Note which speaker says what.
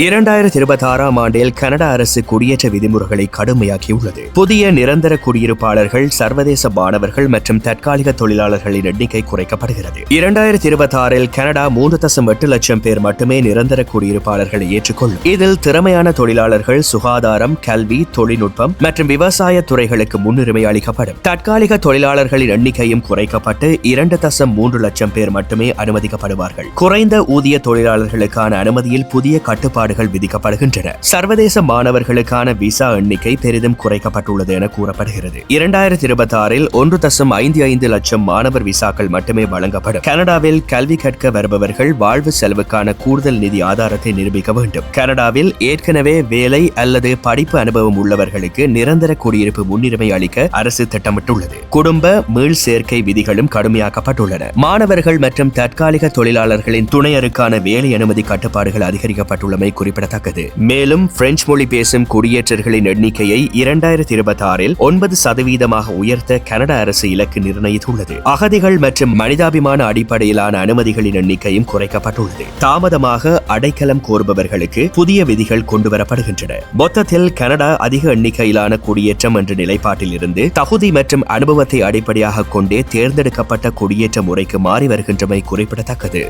Speaker 1: இரண்டாயிரத்தி இருபத்தி ஆறாம் ஆண்டில் கனடா அரசு குடியேற்ற விதிமுறைகளை கடுமையாக்கியுள்ளது. புதிய நிரந்தர குடியிருப்பாளர்கள் சர்வதேச மாணவர்கள் மற்றும் தற்காலிக தொழிலாளர்களின் எண்ணிக்கை குறைக்கப்படுகிறது. இரண்டாயிரத்தி இருபத்தி ஆறில் கனடா மூன்று தசம் எட்டு லட்சம் பேர் மட்டுமே நிரந்தர குடியிருப்பாளர்களை ஏற்றுக்கொள்ளும் இதில் திறமையான தொழிலாளர்கள் சுகாதாரம் கல்வி தொழில்நுட்பம் மற்றும் விவசாய துறைகளுக்கு முன்னுரிமை அளிக்கப்படும். தற்காலிக தொழிலாளர்களின் எண்ணிக்கையும் குறைக்கப்பட்டு இரண்டு தசம் மூன்று லட்சம் பேர் மட்டுமே அனுமதிக்கப்படுவார்கள். குறைந்த ஊதிய தொழிலாளர்களுக்கான அனுமதியில் புதிய கட்டுப்பாடு கட்டுப்பாடுகள் விதிக்கப்படுகின்றன. சர்வதேச மாணவர்களுக்கான விசா எண்ணிக்கை பெரிதும் குறைக்கப்பட்டுள்ளது என கூறப்படுகிறது. இரண்டாயிரத்தி இருபத்தி ஆறில் ஒன்று தசம் ஐந்து ஐந்து லட்சம் மாணவர் விசாக்கள் மட்டுமே வழங்கப்படும். கனடாவில் கல்வி கற்க வருபவர்கள் வாழ்வு செலவுக்கான கூடுதல் நிதி ஆதாரத்தை நிரூபிக்க வேண்டும். கனடாவில் ஏற்கனவே வேலை அல்லது படிப்பு அனுபவம் உள்ளவர்களுக்கு நிரந்தர குடியிருப்பு முன்னுரிமை அளிக்க அரசு திட்டமிட்டுள்ளது. குடும்ப மீள் சேர்க்கை விதிகளும் கடுமையாக்கப்பட்டுள்ளன. மாணவர்கள் மற்றும் தற்காலிக தொழிலாளர்களின் துணையருக்கான வேலை அனுமதி கட்டுப்பாடுகள் அதிகரிக்கப்பட்டுள்ளமை குறிப்பிடத்தக்கது. மேலும் பிரெஞ்சு மொழி பேசும் குடியேற்றர்களின் எண்ணிக்கையை இரண்டாயிரத்தி இருபத்தி ஆறில் ஒன்பது சதவீதமாக உயர்த்த கனடா அரசு இலக்கு நிர்ணயித்துள்ளது. அகதிகள் மற்றும் மனிதாபிமான அடிப்படையிலான அனுமதிகளின் எண்ணிக்கையும் குறைக்கப்பட்டுள்ளது. தாமதமாக அடைக்கலம் கோருபவர்களுக்கு புதிய விதிகள் கொண்டுவரப்படுகின்றன. மொத்தத்தில் கனடா அதிக எண்ணிக்கையிலான குடியேற்றம் என்ற நிலைப்பாட்டில் இருந்து தகுதி மற்றும் அனுபவத்தை அடிப்படையாக கொண்டே தேர்ந்தெடுக்கப்பட்ட குடியேற்ற முறைக்கு மாறி வருகின்றமை குறிப்பிடத்தக்கது.